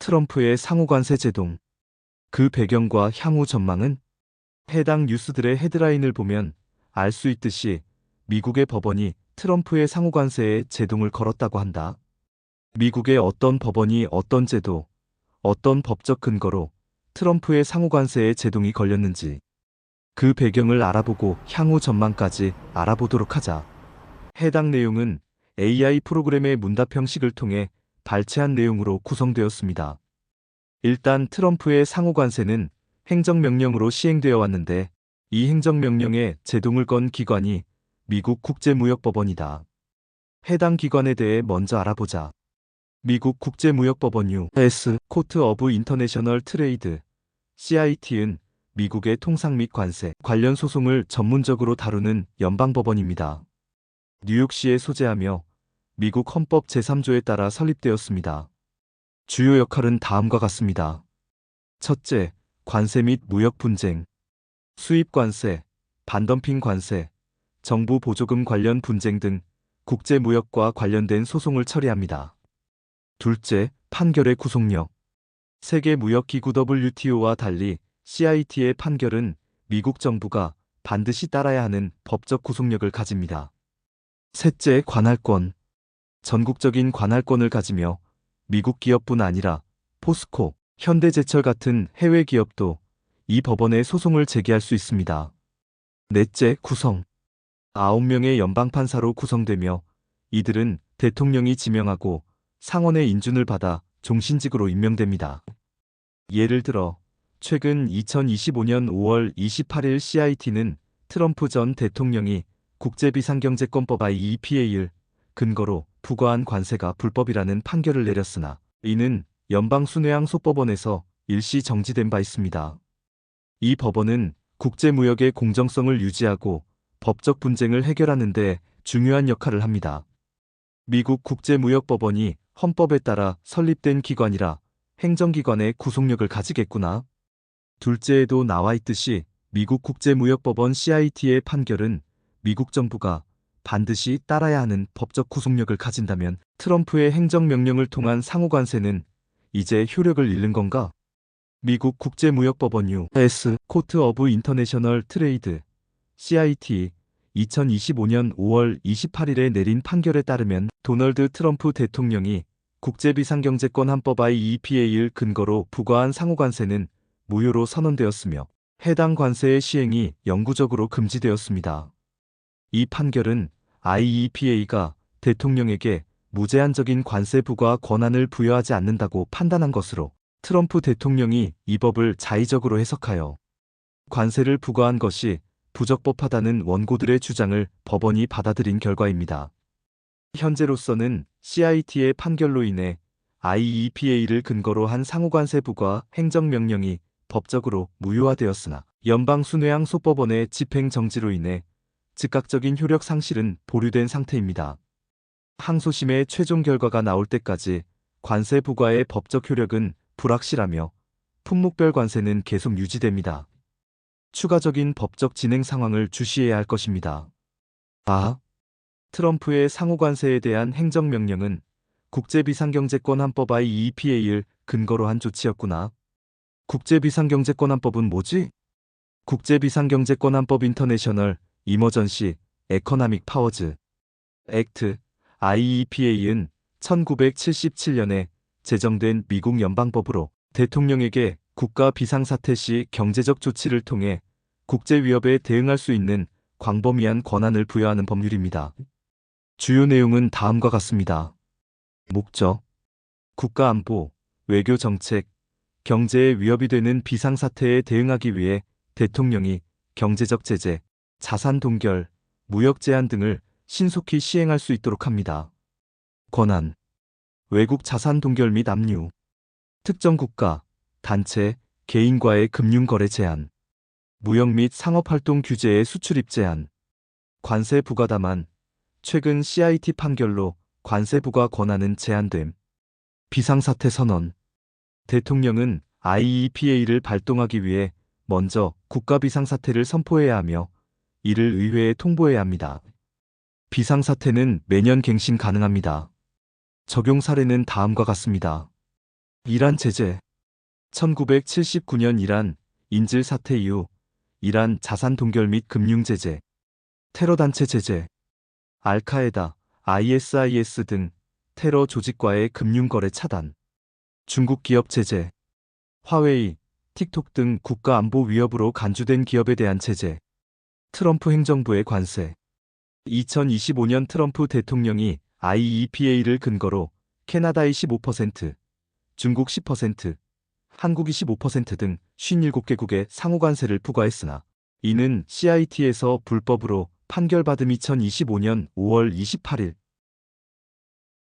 트럼프의 상호관세 제동. 그 배경과 향후 전망은 해당 뉴스들의 헤드라인을 보면 알 수 있듯이 미국의 법원이 트럼프의 상호관세에 제동을 걸었다고 한다. 미국의 어떤 법원이 어떤 제도, 어떤 법적 근거로 트럼프의 상호관세에 제동이 걸렸는지 그 배경을 알아보고 향후 전망까지 알아보도록 하자. 해당 내용은 AI 프로그램의 문답 형식을 통해 발췌한 내용으로 구성되었습니다. 일단 트럼프의 상호관세는 행정명령으로 시행되어 왔는데 이 행정명령에 제동을 건 기관이 미국 국제무역법원이다. 해당 기관에 대해 먼저 알아보자. 미국 국제무역법원 U.S. 코트 오브 인터내셔널 트레이드 CIT은 미국의 통상 및 관세 관련 소송을 전문적으로 다루는 연방법원입니다. 뉴욕시에 소재하며 미국 헌법 제3조에 따라 설립되었습니다. 주요 역할은 다음과 같습니다. 첫째, 관세 및 무역 분쟁, 수입 관세, 반덤핑 관세, 정부 보조금 관련 분쟁 등 국제 무역과 관련된 소송을 처리합니다. 둘째, 판결의 구속력. 세계 무역 기구 WTO와 달리 CIT의 판결은 미국 정부가 반드시 따라야 하는 법적 구속력을 가집니다. 셋째, 관할권. 전국적인 관할권을 가지며 미국 기업뿐 아니라 포스코, 현대제철 같은 해외 기업도 이 법원에 소송을 제기할 수 있습니다. 넷째, 구성. 9명의 연방판사로 구성되며 이들은 대통령이 지명하고 상원의 인준을 받아 종신직으로 임명됩니다. 예를 들어 최근 2025년 5월 28일 CIT는 트럼프 전 대통령이 국제비상경제권법 IEPA를 근거로 부과한 관세가 불법이라는 판결을 내렸으나 이는 연방순회항소법원에서 일시 정지된 바 있습니다. 이 법원은 국제무역의 공정성을 유지하고 법적 분쟁을 해결하는 데 중요한 역할을 합니다. 미국 국제무역법원이 헌법에 따라 설립된 기관이라 행정기관의 구속력을 가지겠구나. 둘째에도 나와 있듯이 미국 국제무역법원 CIT의 판결은 미국 정부가 반드시 따라야 하는 법적 구속력을 가진다면 트럼프의 행정명령을 통한 상호관세는 이제 효력을 잃는 건가? 미국 국제무역법원 U.S. 코트 오브 인터내셔널 트레이드 CIT 2025년 5월 28일에 내린 판결에 따르면 도널드 트럼프 대통령이 국제비상경제권 한법 IEPA를 근거로 부과한 상호관세는 무효로 선언되었으며 해당 관세의 시행이 영구적으로 금지되었습니다. 이 판결은 IEPA가 대통령에게 무제한적인 관세 부과 권한을 부여하지 않는다고 판단한 것으로 트럼프 대통령이 이 법을 자의적으로 해석하여 관세를 부과한 것이 부적법하다는 원고들의 주장을 법원이 받아들인 결과입니다. 현재로서는 CIT의 판결로 인해 IEPA를 근거로 한 상호관세 부과 행정명령이 법적으로 무효화되었으나 연방순회항소법원의 집행정지로 인해 즉각적인 효력 상실은 보류된 상태입니다. 항소심의 최종 결과가 나올 때까지 관세 부과의 법적 효력은 불확실하며 품목별 관세는 계속 유지됩니다. 추가적인 법적 진행 상황을 주시해야 할 것입니다. 아. 트럼프의 상호 관세에 대한 행정명령은 국제비상경제권 한법 IEPA를 근거로 한 조치였구나. 국제비상경제권 한법은 뭐지? 국제비상경제권 한법 인터내셔널 이머전시 에커나믹 파워즈 액트 IEPA는 1977년에 제정된 미국 연방법으로 대통령에게 국가 비상사태 시 경제적 조치를 통해 국제 위협에 대응할 수 있는 광범위한 권한을 부여하는 법률입니다. 주요 내용은 다음과 같습니다. 목적, 국가안보, 외교정책, 경제에 위협이 되는 비상사태에 대응하기 위해 대통령이 경제적 제재, 자산 동결, 무역 제한 등을 신속히 시행할 수 있도록 합니다. 권한, 외국 자산 동결 및 압류, 특정 국가, 단체, 개인과의 금융거래 제한, 무역 및 상업활동 규제의 수출입 제한, 관세 부과 다만 최근 CIT 판결로 관세 부과 권한은 제한됨. 비상사태 선언. 대통령은 IEPA를 발동하기 위해 먼저 국가 비상사태를 선포해야 하며 이를 의회에 통보해야 합니다. 비상사태는 매년 갱신 가능합니다. 적용 사례는 다음과 같습니다. 이란 제재 1979년 이란 인질 사태 이후 이란 자산 동결 및 금융 제재, 테러 단체 제재, 알카에다, ISIS 등 테러 조직과의 금융 거래 차단, 중국 기업 제재, 화웨이, 틱톡 등 국가 안보 위협으로 간주된 기업에 대한 제재, 트럼프 행정부의 관세. 2025년 트럼프 대통령이 IEPA를 근거로 캐나다의 15%, 중국 10%, 한국이 15%등 57개국에 상호관세를 부과했으나 이는 CIT에서 불법으로 판결받음 2025년 5월 28일